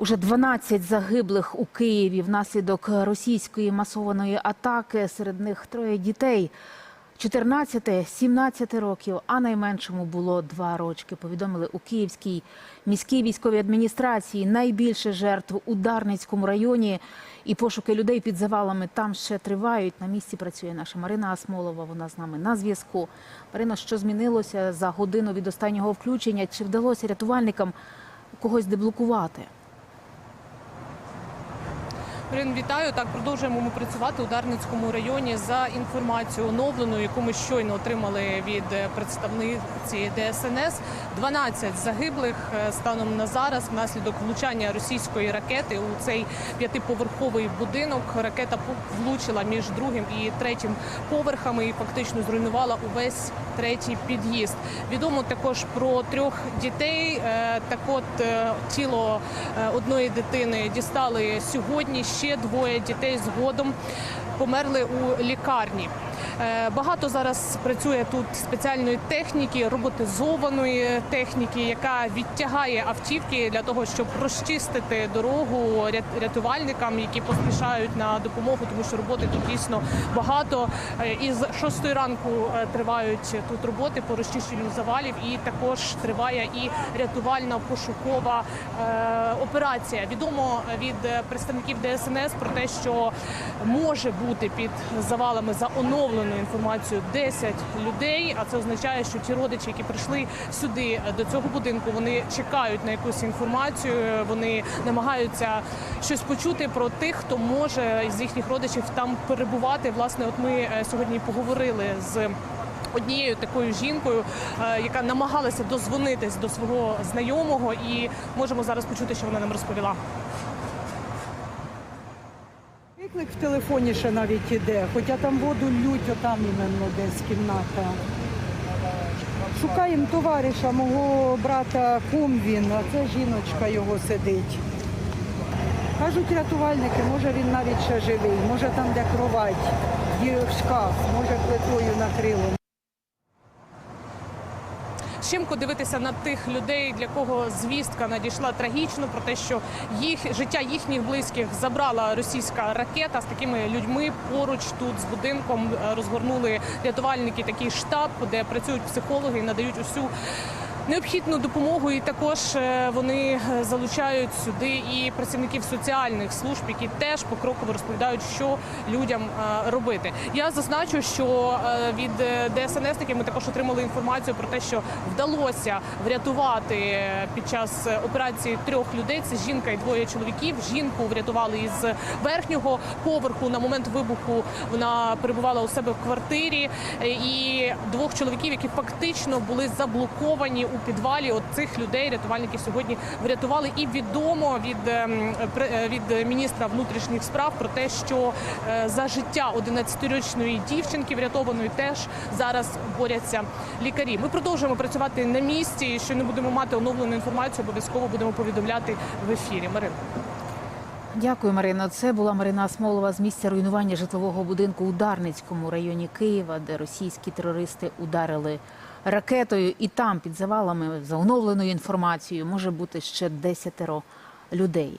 Уже 12 загиблих у Києві внаслідок російської масованої атаки. Серед них троє дітей. 14, 17 років, а найменшому було два рочки. Повідомили у Київській міській військовій адміністрації. Найбільше жертв у Дарницькому районі. І пошуки людей під завалами там ще тривають. На місці працює наша Марина Асмолова. Вона з нами на зв'язку. Марина, що змінилося за годину від останнього включення? Чи вдалося рятувальникам когось деблокувати? Марин, вітаю. Так продовжуємо ми працювати у Дарницькому районі за інформацією оновленою, яку ми щойно отримали від е, представниці ДСНС. 12 загиблих е, станом на зараз внаслідок влучання російської ракети у цей п'ятиповерховий будинок. Ракета влучила між другим і третім поверхами і фактично зруйнувала увесь третій під'їзд. Відомо також про трьох дітей. Е, Так от тіло одної дитини дістали сьогодні. Ще двоє дітей згодом померли у лікарні. Е, Багато зараз працює тут спеціальної техніки, роботизованої техніки, яка відтягає автівки для того, щоб розчистити дорогу рят- рятувальникам, які поспішають на допомогу, тому що роботи тут дійсно багато. Е, І з шостої ранку е, тривають тут роботи по розчищенню завалів, і також триває і рятувальна пошукова операція. Відомо від представників ДСНС про те, що може бути під завалами за оновленою інформацією 10 людей. А це означає, що ті родичі, які прийшли сюди до цього будинку, вони чекають на якусь інформацію. Вони намагаються щось почути про тих, хто може з їхніх родичів там перебувати. Власне, от ми е, сьогодні поговорили з. Однією такою жінкою, е, яка намагалася дозвонитись до свого знайомого, і можемо зараз почути, що вона нам розповіла. Виклик в телефоні ще навіть іде, хоча там воду лють, отам іменно десь кімната. Шукаємо товариша, мого брата кум він, а це жіночка його сидить. Кажуть рятувальники, може він навіть ще живий, може там де кровать, є шкаф, може плитою накрило. Щемко дивитися на тих людей, для кого звістка надійшла трагічно про те, що їх життя їхніх близьких забрала російська ракета. З такими людьми поруч тут з будинком е, розгорнули рятувальники такий штаб, де працюють психологи і надають усю. Необхідну допомогу, і також е, вони е, залучають сюди і працівників соціальних служб, які теж покроково розповідають, що людям е, робити. Я зазначу, що від е, ДСНС ми також отримали інформацію про те, що вдалося врятувати під час операції трьох людей. Це жінка і двоє чоловіків. Жінку врятували із верхнього поверху. На момент вибуху вона перебувала у себе в квартирі, і двох чоловіків, які фактично були заблоковані у підвалі. От цих людей рятувальники сьогодні врятували. І відомо від, ем, е, від міністра внутрішніх справ про те, що е, за життя 11-річної дівчинки врятованої теж зараз борються лікарі. Ми продовжуємо працювати на місці. І Що не будемо мати оновлену інформацію, обов'язково будемо повідомляти в ефірі. Марина. Дякую, Марино. Це була Марина Асмолова з місця руйнування житлового будинку у Дарницькому районі Києва, де російські терористи ударили ракетою. І там під завалами за оновленою інформацією може бути ще десятеро людей.